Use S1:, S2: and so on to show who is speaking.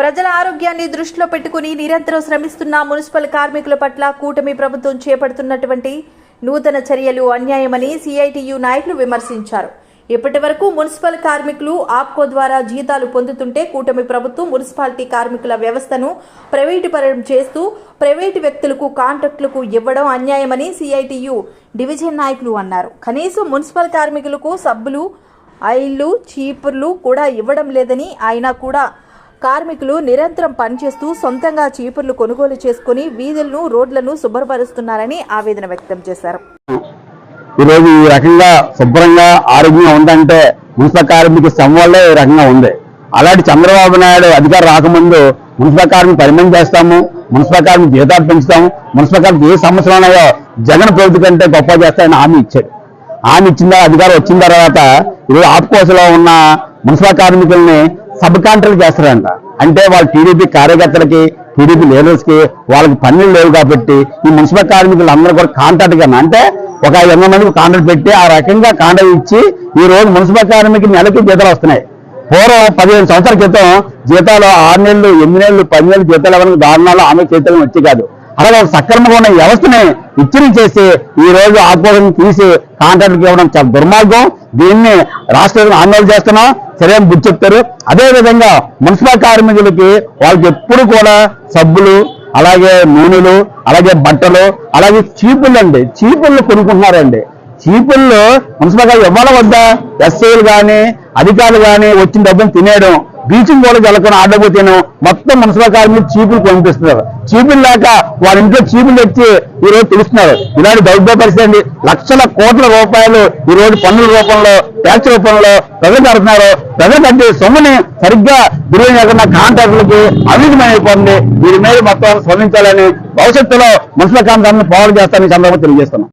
S1: ప్రజల ఆరోగ్యాన్ని దృష్టిలో పెట్టుకుని నిరంతరం శ్రమిస్తున్న మున్సిపల్ కార్మికుల పట్ల కూటమి ప్రభుత్వం చేపడుతున్నటువంటి నూతన చర్యలు అన్యాయమని సిఐటియు నాయకులు విమర్శించారు. ఇప్పటి వరకు మున్సిపల్ కార్మికులు ఆప్కో ద్వారా జీతాలు పొందుతుంటే కూటమి ప్రభుత్వం మున్సిపాలిటీ కార్మికుల వ్యవస్థను ప్రైవేటుపరం చేస్తూ ప్రైవేటు వ్యక్తులకు కాంట్రాక్టులకు ఇవ్వడం అన్యాయమని సిఐటియు డివిజన్ నాయకులు అన్నారు. కనీసం మున్సిపల్ కార్మికులకు సబ్బులు ఐళ్ళు చీపుర్లు కూడా ఇవ్వడం లేదని ఆయన కూడా కార్మికులు నిరంతరం పనిచేస్తూ సొంతంగా చీపుర్లు కొనుగోలు చేసుకుని వీధులను రోడ్లను శుభ్రపరుస్తున్నారని ఆవేదన వ్యక్తం చేశారు.
S2: ఈరోజు ఈ రకంగా శుభ్రంగా ఆరోగ్యంగా ఉందంటే మున్సిపల్ కార్మిక శ్రమ వల్లే ఈ రకంగా ఉంది. అలాంటి చంద్రబాబు నాయుడు అధికారం రాకముందు మున్సిపల్ కార్మిక పరిమితం చేస్తాము మున్సిపల్ కార్మిక జీతాలు పెంచుతాము మున్సిపల్ కార్మిక ఏ సమస్యలు ఉన్నాయో జగన్ ప్రభుత్వం కంటే గొప్ప చేస్తాయని హామీ ఇచ్చాడు. హామీ ఇచ్చిన అధికారం వచ్చిన తర్వాత ఈరోజు ఆపుకోసలో ఉన్న మున్సిపల్ కార్మికుల్ని సబ్ కాంట్రాక్ట్ చేస్తారంట. అంటే వాళ్ళ టీడీపీ కార్యకర్తలకి టీడీపీ లీడర్స్కి వాళ్ళకి పనులు లేవు కాబట్టి ఈ మున్సిపల్ కార్మికులు అందరూ కూడా కాంట్రాక్ట్ కానీ అంటే ఒక ఎనిమిది మందికి కాంట్రాక్ట్ పెట్టి ఆ రకంగా కాంట్రాక్ట్ ఇచ్చి ఈ రోజు మున్సిపల్ కార్మికులు నెలకి జీతాలు వస్తున్నాయి. పూర్వం పదిహేను సంవత్సరాల క్రితం జీతాలు ఆరు నెలలు ఎనిమిది నెలలు పది నెలలు జీతాలు ఎవరికి దారుణాలు ఆమె జీతాలు వచ్చి కాదు. అలాగే సక్రమంగా ఉన్న వ్యవస్థని ఇచ్చిని చేసి ఈ రోజు ఆగ్రహం తీసి కాంట్రాక్ట్కి ఇవ్వడం చాలా దుర్మార్గం. దీన్ని రాష్ట్ర ఆందోళన చేస్తున్నాం సరైన బుద్ధి చెప్తారు. అదేవిధంగా మున్సిపల్ కార్మికులకి వాళ్ళకి ఎప్పుడు కూడా సబ్బులు అలాగే నూనెలు అలాగే బట్టలు అలాగే చీపుళ్ళు అండి. చీపుళ్ళు కొనుక్కుంటున్నారండి. చీపుల్లో మున్సిపల్ గారు ఇవ్వాల వద్దా? ఎస్ఐలు కానీ అధికారులు కానీ వచ్చిన డబ్బులు తినేయడం బ్లీచింగ్ కూడా చల్లకుండా ఆడబోతేను మొత్తం మున్సిపల్ కార్మికులు చీపులు పంపిస్తున్నారు. చీపులు లేక వాళ్ళ ఇంట్లో చీపులు తెచ్చి ఈ రోజు తెలుస్తున్నారు ఇలాంటి దౌర్భ్య పరిస్థితి అండి. లక్షల కోట్ల రూపాయలు ఈ రోజు పన్నుల రూపంలో ట్యాక్స్ రూపంలో ప్రజలు కడుతున్నారు. ప్రజలు సొమ్ముని సరిగ్గా దుర్వినియోగం కాంట్రాక్టులకి అవిధమైపోతుంది దీని మీద మొత్తం స్పందించాలని భవిష్యత్తులో మున్సిపల్ కార్మికులను పోవాలి చేస్తానని ఈ సందర్భంగా తెలియజేస్తున్నాం